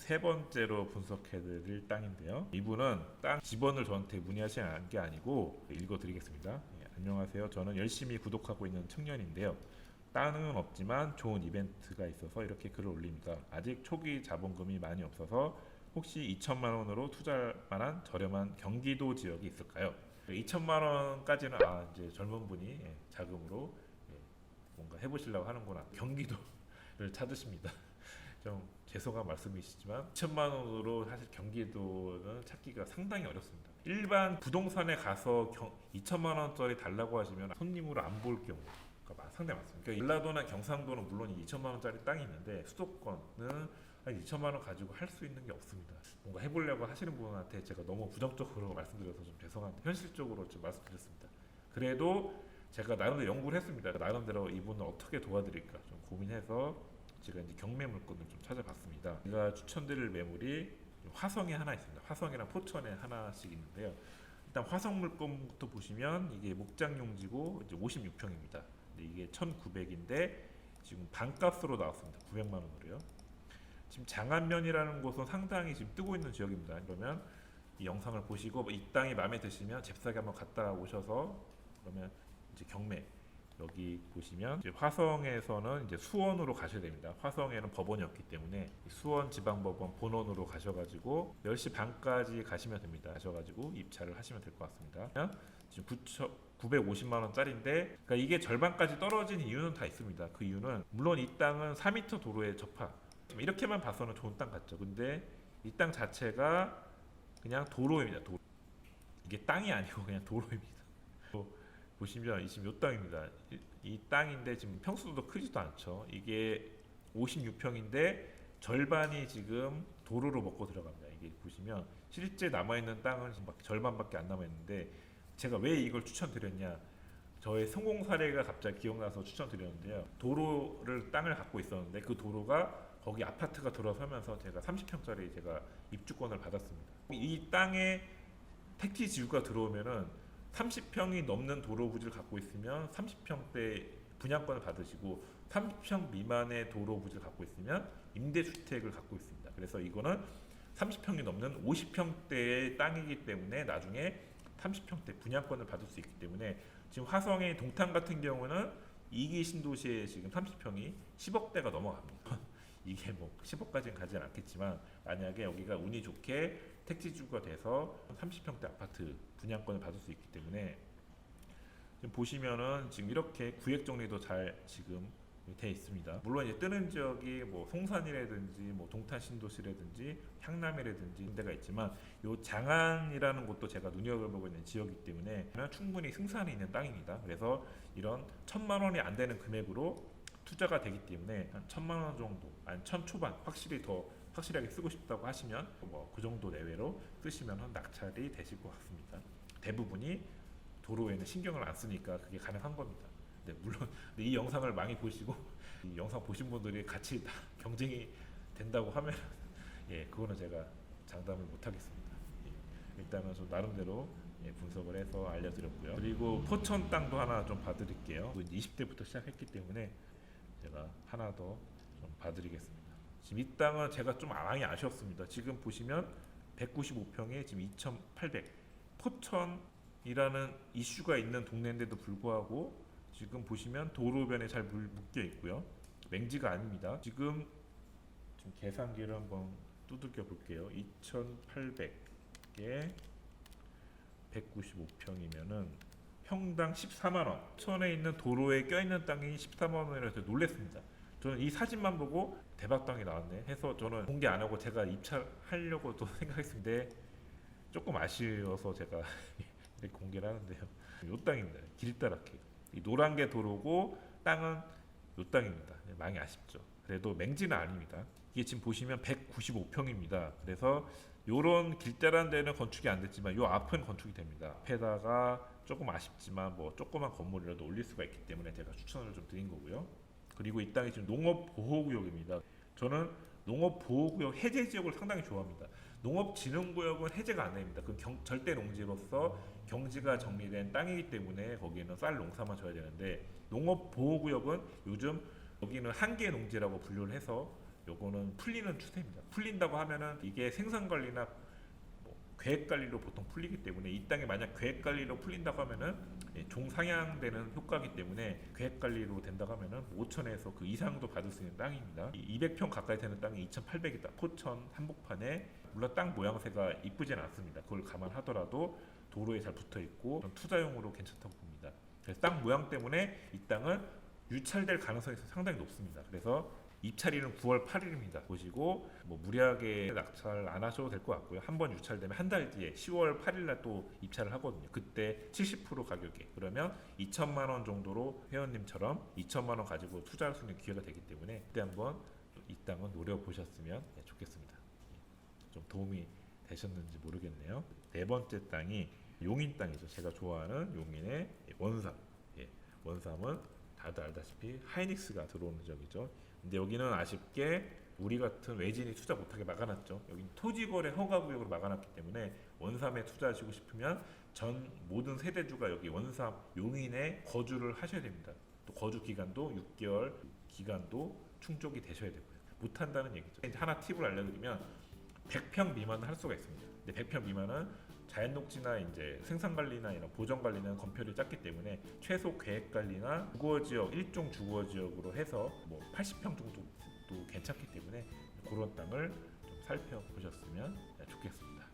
세 번째로 분석해드릴 땅인데요. 이분은 땅 집원을 저한테 문의하신 게 아니고 읽어드리겠습니다. 예, 안녕하세요. 저는 열심히 구독하고 있는 청년인데요. 땅은 없지만 좋은 이벤트가 있어서 이렇게 글을 올립니다. 아직 초기 자본금이 많이 없어서 혹시 2천만 원으로 투자할 만한 저렴한 경기도 지역이 있을까요? 2천만 원까지는 아 이제 젊은 분이 예, 자금으로 예, 뭔가 해보시려고 하는구나. 경기도를 찾으십니다. 좀 죄송한 말씀이시지만 2천만 원으로 사실 경기도는 찾기가 상당히 어렵습니다. 일반 부동산에 가서 경, 2천만 원짜리 달라고 하시면 손님으로 안 볼 경우가 많- 상당히 많습니다. 그러니까 전라도나 경상도는 물론 이 2천만 원짜리 땅이 있는데 수도권은 한 2천만 원 가지고 할 수 있는 게 없습니다. 뭔가 해보려고 하시는 분한테 제가 너무 부정적으로 말씀드려서 좀 죄송한데 현실적으로 좀 말씀드렸습니다. 그래도 제가 나름대로 연구를 했습니다. 나름대로 이분을 어떻게 도와드릴까 좀 고민해서 제가 이제 경매 물건을 좀 찾아봤습니다. 제가 추천드릴 매물이 화성에 하나 있습니다. 화성이랑 포천에 하나씩 있는데요. 일단 화성 물건부터 보시면 이게 목장 용지고 이제 56평입니다. 근데 이게 1,900인데 지금 반값으로 나왔습니다. 900만 원으로요. 지금 장안면이라는 곳은 상당히 지금 뜨고 있는 지역입니다. 그러면 이 영상을 보시고 이 땅이 마음에 드시면 잽싸게 한번 갔다 오셔서 그러면 이제 경매 여기 보시면 이제 화성에서는 이제 수원으로 가셔야 됩니다. 화성에는 법원이 없기 때문에 이 수원 지방법원 본원으로 가셔가지고 10시 반까지 가시면 됩니다. 가셔가지고 입찰을 하시면 될 것 같습니다. 지금 9천 950만 원짜리인데 그러니까 이게 절반까지 떨어진 이유는 다 있습니다. 그 이유는 물론 이 땅은 4m 도로에 접하 이렇게만 봐서는 좋은 땅 같죠. 근데 이 땅 자체가 그냥 도로입니다. 도로. 이게 땅이 아니고 그냥 도로입니다. 또 보시면 지금 요 땅입니다. 이, 이 땅인데 지금 평수도 크지도 않죠. 이게 56평인데 절반이 지금 도로로 먹고 들어갑니다. 이게 보시면 실제 남아 있는 땅은 지금 막 절반밖에 안 남아 있는데 제가 왜 이걸 추천드렸냐? 저의 성공 사례가 갑자기 기억나서 추천드렸는데요. 도로를 땅을 갖고 있었는데 그 도로가 거기 아파트가 들어서면서 제가 30평짜리 제가 입주권을 받았습니다. 이 땅에 택지 지구가 들어오면은 30평이 넘는 도로 부지를 갖고 있으면 30평대 분양권을 받으시고 30평 미만의 도로 부지를 갖고 있으면 임대주택을 갖고 있습니다. 그래서 이거는 30평이 넘는 50평대의 땅이기 때문에 나중에 30평대 분양권을 받을 수 있기 때문에 지금 화성의 동탄 같은 경우는 이기 신도시에 지금 30평이 10억대가 넘어갑니다. 이게 뭐 10억까지는 가지는 않겠지만 만약에 여기가 운이 좋게 택지주가 돼서 30평대 아파트 분양권을 받을 수 있기 때문에 지금 보시면은 지금 이렇게 구획 정리도 잘 지금 돼 있습니다. 물론 이제 뜨는 지역이 뭐 송산이라든지 뭐 동탄 신도시라든지 향남이라든지 이런 데가 있지만 요 장안이라는 곳도 제가 눈여겨보고 있는 지역이기 때문에 충분히 승산이 있는 땅입니다. 그래서 이런 천만 원이 안 되는 금액으로 투자가 되기 때문에 한 천만 원 정도, 아니 천 초반 확실히 더 확실하게 쓰고 싶다고 하시면 뭐 그 정도 내외로 쓰시면 낙찰이 되실 것 같습니다. 대부분이 도로에는 신경을 안 쓰니까 그게 가능한 겁니다. 네, 물론 이 영상을 많이 보시고 이 영상 보신 분들이 같이 다 경쟁이 된다고 하면 예, 그거는 제가 장담을 못 하겠습니다. 예, 일단은 좀 나름대로 예, 분석을 해서 알려드렸고요. 그리고 포천 땅도 하나 좀 봐드릴게요. 20대부터 시작했기 때문에 제가 하나 더 좀 봐드리겠습니다. 지금 이 땅은 제가 좀 많이 아쉬웠습니다. 지금 보시면 195평에 지금 2,800 포천이라는 이슈가 있는 동네인데도 불구하고 지금 보시면 도로변에 잘 물- 묶여 있고요. 맹지가 아닙니다. 지금 지금 계산기를 한번 두들겨 볼게요. 2,800에 195평이면은 평당 14만 원. 천에 있는 도로에 껴 있는 땅이 14만 원이라서 놀랬습니다. 저는 이 사진만 보고 대박 땅이 나왔네 해서 저는 공개 안 하고 제가 입찰하려고 또 생각했는데 조금 아쉬워서 제가 이렇게 공개를 하는데요. 요 땅입니다. 길다랗게 이 노란 게 도로고 땅은 요 땅입니다. 네, 많이 아쉽죠. 그래도 맹지는 아닙니다. 이게 지금 보시면 195평입니다. 그래서 요런 길다란 데는 건축이 안 됐지만 요 앞은 건축이 됩니다. 앞에다가 조금 아쉽지만 뭐 조그만 건물이라도 올릴 수가 있기 때문에 제가 추천을 좀 드린 거고요. 그리고 이 땅이 지금 농업 보호구역입니다. 저는 농업 보호구역 해제 지역을 상당히 좋아합니다. 농업진흥구역은 해제가 안 됩니다. 그 경, 절대 농지로서 경지가 정리된 땅이기 때문에 거기에는 쌀 농사만 져야 되는데 농업 보호구역은 요즘 여기는 한계 농지라고 분류를 해서 요거는 풀리는 추세입니다. 풀린다고 하면은 이게 생산 관리나 뭐 계획 관리로 보통 풀리기 때문에 이 땅이 만약 계획 관리로 풀린다고 하면은 예, 종상향되는 효과기 때문에 계획 관리로 된다고 하면은 5천에서 그 이상도 받을 수 있는 땅입니다. 200평 가까이 되는 땅이 2,800이다. 포천 한복판에 물론 땅 모양새가 이쁘진 않습니다. 그걸 감안하더라도 도로에 잘 붙어 있고 좀 투자용으로 괜찮다고 봅니다. 그래서 땅 모양 때문에 이 땅은 유찰될 가능성이 상당히 높습니다. 그래서 입찰일은 9월 8일입니다. 보시고 뭐 무리하게 낙찰 안 하셔도 될 것 같고요. 한 번 유찰되면 한 달 뒤에 10월 8일 날 또 입찰을 하거든요. 그때 70% 가격에 그러면 2천만 원 정도로 회원님처럼 2천만 원 가지고 투자할 수 있는 기회가 되기 때문에 그때 한번 이 땅은 노려 보셨으면 네, 좋겠습니다. 좀 도움이 되셨는지 모르겠네요. 네 번째 땅이 용인 땅이죠. 제가 좋아하는 용인의 원삼. 예, 원삼은 다들 알다시피 하이닉스가 들어오는 지역이죠. 근데 여기는 아쉽게 우리 같은 외진이 투자 못하게 막아놨죠. 여기는 토지거래 허가구역으로 막아놨기 때문에 원삼에 투자하시고 싶으면 전 모든 세대주가 여기 원삼 용인에 거주를 하셔야 됩니다. 또 거주 기간도 6개월 기간도 충족이 되셔야 되고요. 못한다는 얘기죠. 이제 하나 팁을 알려드리면 100평 미만은 할 수가 있습니다. 근데 100평 미만은 자연 녹지나 이제 생산 관리나 이런 보전 관리는 검표를 짰기 때문에 최소 계획 관리나 주거 지역 일종 주거 지역으로 해서 뭐 80평 정도도 괜찮기 때문에 그런 땅을 좀 살펴보셨으면 좋겠습니다.